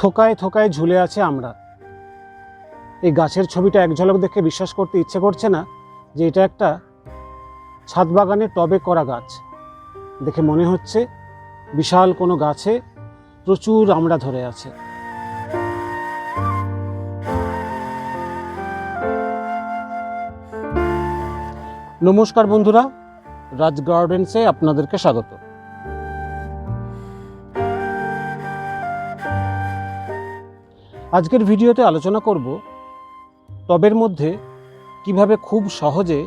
থোকায় থোকায় ঝুলে আছে আমরা। এই গাছের ছবিটা এক ঝলক দেখে বিশ্বাস করতে ইচ্ছে করছে না যে এটা একটা ছাদ বাগানে টবে করা গাছ। দেখে মনে হচ্ছে বিশাল কোনো গাছে প্রচুর আমড়া ধরে আছে। নমস্কার বন্ধুরা, রাজ গার্ডেন্সে আপনাদেরকে স্বাগত। আজকের ভিডিওতে আলোচনা করব টবের মধ্যে কীভাবে খুব সহজে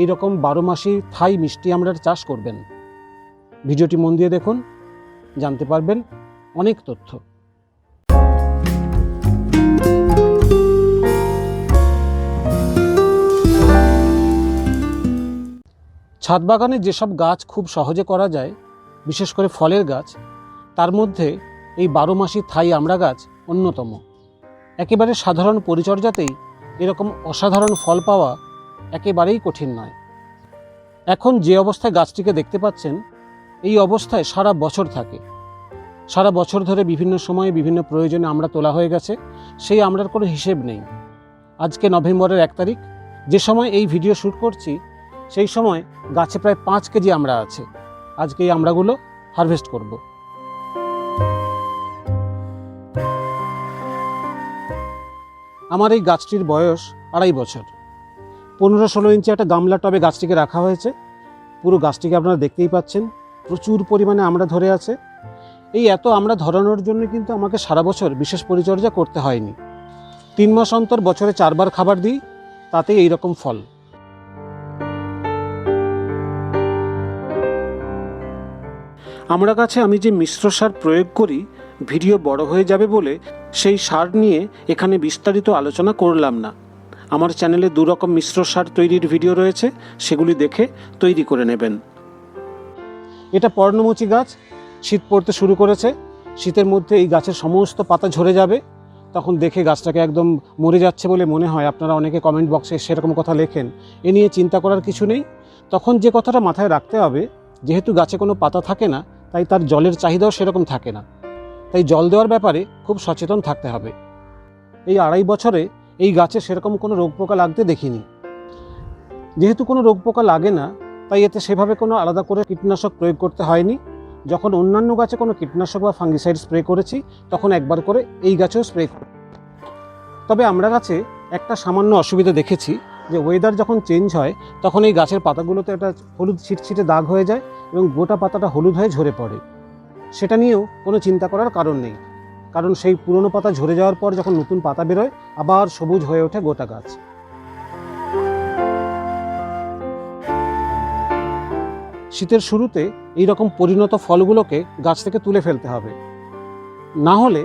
এই রকম বারো মাসি থাই মিষ্টি আমড়ার চাষ করবেন। ভিডিওটি মন দিয়ে দেখুন, জানতে পারবেন অনেক তথ্য। ছাদ বাগানে যেসব গাছ খুব সহজে করা যায়, বিশেষ করে ফলের গাছ, তার মধ্যে এই বারো মাসি থাই আমড়া গাছ অন্যতম। একেবারে সাধারণ পরিচর্যাতেই এরকম অসাধারণ ফল পাওয়া একেবারেই কঠিন নয়। এখন যে অবস্থায় গাছটিকে দেখতে পাচ্ছেন, এই অবস্থায় সারা বছর থাকে। সারা বছর ধরে বিভিন্ন সময়ে বিভিন্ন প্রয়োজনে আমরা তোলা হয়ে গেছে, সেই আমরার কোনো হিসেব নেই। আজকে নভেম্বরের এক তারিখ, যে সময় এই ভিডিও শ্যুট করছি, সেই সময় গাছে প্রায় পাঁচ কেজি আমরা আছে। আজকে এই আমরাগুলো হারভেস্ট করব। আমার এই গাছটির বয়স আড়াই বছর। পনেরো ষোলো ইঞ্চি একটা গামলা টবে গাছটিকে রাখা হয়েছে। পুরো গাছটিকে আপনারা দেখতেই পাচ্ছেন, প্রচুর পরিমাণে আমরা ধরে আছে। এই এত আমরা ধরানোর জন্য কিন্তু আমাকে সারা বছর বিশেষ পরিচর্যা করতে হয়নি। তিন মাস অন্তর বছরে চারবার খাবার দিই তাতে এই রকম ফল। আমরা গাছে আমি যে মিশ্র সার প্রয়োগ করি ভিডিও বড় হয়ে যাবে বলে সেই সার নিয়ে এখানে বিস্তারিত আলোচনা করলাম না। আমার চ্যানেলে দু রকম মিশ্র সার তৈরির ভিডিও রয়েছে, সেগুলি দেখে তৈরি করে নেবেন। এটা পর্ণমোচী গাছ। শীত পড়তে শুরু করেছে। শীতের মধ্যে এই গাছের সমস্ত পাতা ঝরে যাবে। তখন দেখে গাছটাকে একদম মরে যাচ্ছে বলে মনে হয়। আপনারা অনেকে কমেন্ট বক্সে সেরকম কথা লেখেন। এ নিয়ে চিন্তা করার কিছু নেই। তখন যে কথাটা মাথায় রাখতে হবে, যেহেতু গাছে কোনো পাতা থাকে না, তাই তার জলের চাহিদাও সেরকম থাকে না। তাই জল দেওয়ার ব্যাপারে খুব সচেতন থাকতে হবে। এই আড়াই বছরে এই গাছে সেরকম কোনো রোগ পোকা লাগতে দেখিনি। যেহেতু কোনো রোগ পোকা লাগে না, তাই এতে সেভাবে কোনো আলাদা করে কীটনাশক প্রয়োগ করতে হয়নি। যখন অন্যান্য গাছে কোনো কীটনাশক বা ফাঙ্গিসাইড স্প্রে করেছি, তখন একবার করে এই গাছেও স্প্রে করি তবে আমরা গাছে একটা সামান্য অসুবিধা দেখেছি যে ওয়েদার যখন চেঞ্জ হয়, তখন এই গাছের পাতাগুলোতে একটা হলুদ ছিটছিটে দাগ হয়ে যায় এবং গোটা পাতাটা হলুদ হয়ে ঝরে পড়ে। সেটা নিয়েও কোনো চিন্তা করার কারণ নেই। কারণ সেই পুরনো পাতা ঝরে যাওয়ার পর যখন নতুন পাতা বেরোয়, আবার সবুজ হয়ে ওঠে গোটা গাছ। শীতের শুরুতে এই রকম পরিণত ফলগুলোকে গাছ থেকে তুলে ফেলতে হবে। না হলে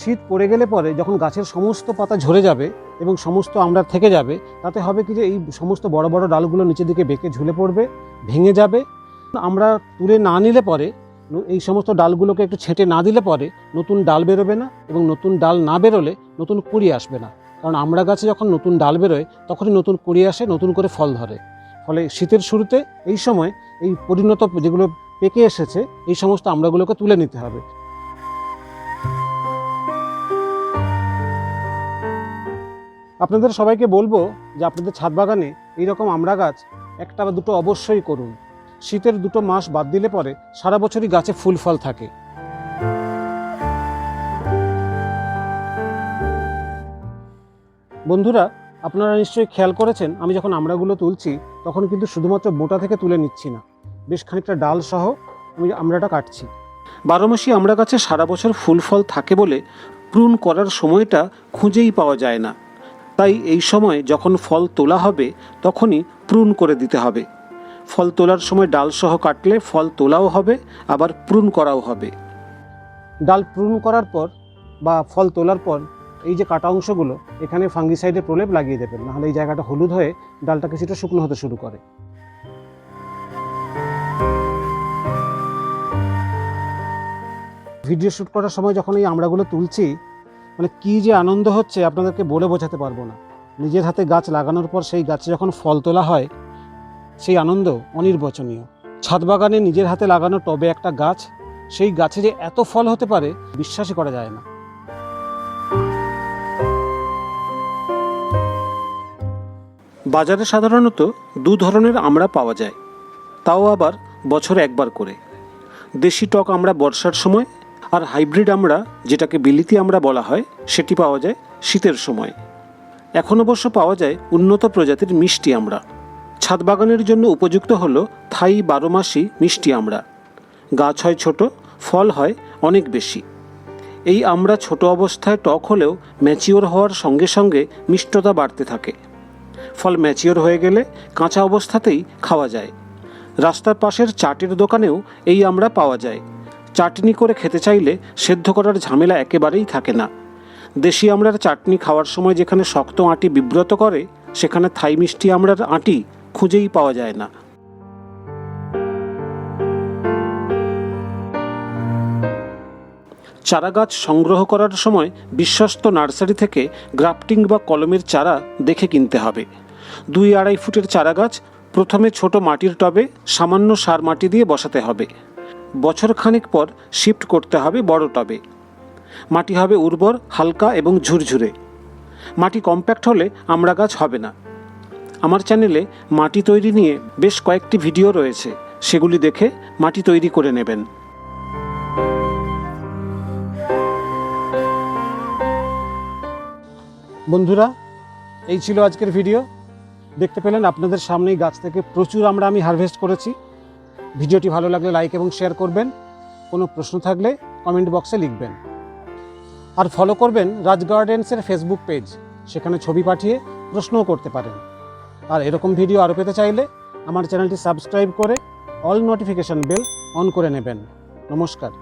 শীত পড়ে গেলে পরে যখন গাছের সমস্ত পাতা ঝরে যাবে এবং সমস্ত আমরা থেকে যাবে, তাতে হবে কি যে এই সমস্ত বড় বড় ডালগুলো নিচের দিকে বেঁকে ঝুলে পড়বে, ভেঙে যাবে। আমরা তুলে না নিলে পরে এই সমস্ত ডালগুলোকে একটু ছেঁটে না দিলে পরে নতুন ডাল বেরোবে না এবং নতুন ডাল না বেরোলে নতুন কুড়ি আসবে না। কারণ আমরা গাছে যখন নতুন ডাল বেরোয়, তখনই নতুন কুড়ি আসে, নতুন করে ফল ধরে। ফলে শীতের শুরুতে এই সময় এই পরিণত যেগুলো পেকে এসেছে, এই সমস্ত আমড়াগুলোকে তুলে নিতে হবে। আপনাদের সবাইকে বলব যে আপনাদের ছাদ বাগানে এইরকম আমড়া গাছ একটা বা দুটো অবশ্যই করুন। শীতের দুটো মাস বাদ দিলে পরে সারা বছরই গাছে ফুল ফল থাকে। বন্ধুরা, আপনারা নিশ্চয়ই খেয়াল করেছেন, আমি যখন আমড়াগুলো তুলছি, তখন কিন্তু শুধুমাত্র বোটা থেকে তুলে নিচ্ছি না। বেশ খানিকটা ডাল সহ আমি আমড়াটা কাটছি। বারোমাসি আমড়া গাছে সারা বছর ফুল ফল থাকে বলে প্রুন করার সময়টা খুঁজেই পাওয়া যায় না। তাই এই সময় যখন ফল তোলা হবে, তখনই প্রুন করে দিতে হবে। ফল তোলার সময় ডাল সহ কাটলে ফল তোলাও হবে, আবার প্রুন করাও হবে। ডাল প্রুন করার পর বা ফল তোলার পর এই যে কাটা অংশগুলো, এখানে ফাঙ্গিসাইডের প্রলেপ লাগিয়ে দেবেন। নাহলে এই জায়গাটা হলুদ হয়ে ডালটা কিছুটা শুকনো হতে শুরু করে। ভিডিও শ্যুট করার সময় যখন এই আমড়াগুলো তুলছি মানে কি যে আনন্দ হচ্ছে আপনাদেরকে বলে বোঝাতে পারব না। নিজের হাতে গাছ লাগানোর পর সেই গাছে যখন ফল তোলা হয় সেই আনন্দ অনির্বচনীয়। ছাদ বাগানে নিজের হাতে লাগানো টবে একটা গাছ, সেই গাছে যে এত ফল হতে পারে, বিশ্বাসই করা যায় না। বাজারে সাধারণত দু ধরনের আমড়া পাওয়া যায়, তাও আবার বছর একবার করে। দেশি টক আমরা বর্ষার সময় আর হাইব্রিড আমরা, যেটাকে বিলিতি আমরা বলা হয়, সেটি পাওয়া যায় শীতের সময়। এখন অবশ্য পাওয়া যায় উন্নত প্রজাতির মিষ্টি আমরা। ছাদ বাগানের জন্য উপযুক্ত হল থাই বারো মাসি মিষ্টি আমড়া গাছ হয় ছোট, ফল হয় অনেক বেশি। এই আমরা ছোট অবস্থায় টক হলেও ম্যাচিওর হওয়ার সঙ্গে সঙ্গে মিষ্টতা বাড়তে থাকে। ফল ম্যাচিওর হয়ে গেলে কাঁচা অবস্থাতেই খাওয়া যায়। রাস্তার পাশের চাটের দোকানেও এই আমরা পাওয়া যায়। চাটনি করে খেতে চাইলে সেদ্ধ করার ঝামেলা একেবারেই থাকে না। দেশি আমড়ার চাটনি খাওয়ার সময় যেখানে শক্ত আঁটি বিব্রত করে, সেখানে থাই মিষ্টি আমড়ার আঁটি খুঁজেই পাওয়া যায় না। চারা গাছ সংগ্রহ করার সময় বিশ্বস্ত নার্সারি থেকে গ্রাফটিং বা কলমের চারা দেখে কিনতে হবে। দুই আড়াই ফুটের চারা গাছ প্রথমে ছোট মাটির টবে সামান্য সার মাটি দিয়ে বসাতে হবে। বছর খানেক পর শিফট করতে হবে বড় টবে। মাটি হবে উর্বর, হালকা এবং ঝুরঝুরে। মাটি কম্প্যাক্ট হলে আমড়া গাছ হবে না। আমার চ্যানেলে মাটি তৈরি নিয়ে বেশ কয়েকটি ভিডিও রয়েছে। সেগুলি দেখে মাটি তৈরি করে নেবেন। বন্ধুরা, এই ছিল আজকের ভিডিও। দেখতে পেলেন আপনাদের সামনেই গাছ থেকে প্রচুর আমরা আমি হারভেস্ট করেছি। ভিডিওটি ভালো লাগলে লাইক এবং শেয়ার করবেন। কোনো প্রশ্ন থাকলে কমেন্ট বক্সে লিখবেন। আর ফলো করবেন রাজ গার্ডেন্সের ফেসবুক পেজ সেখানে ছবি পাঠিয়ে প্রশ্নও করতে পারেন। আর এরকম ভিডিও আরও পেতে চাইলে আমার চ্যানেলটি সাবস্ক্রাইব করে অল নোটিফিকেশান বেল অন করে নেবেন। নমস্কার।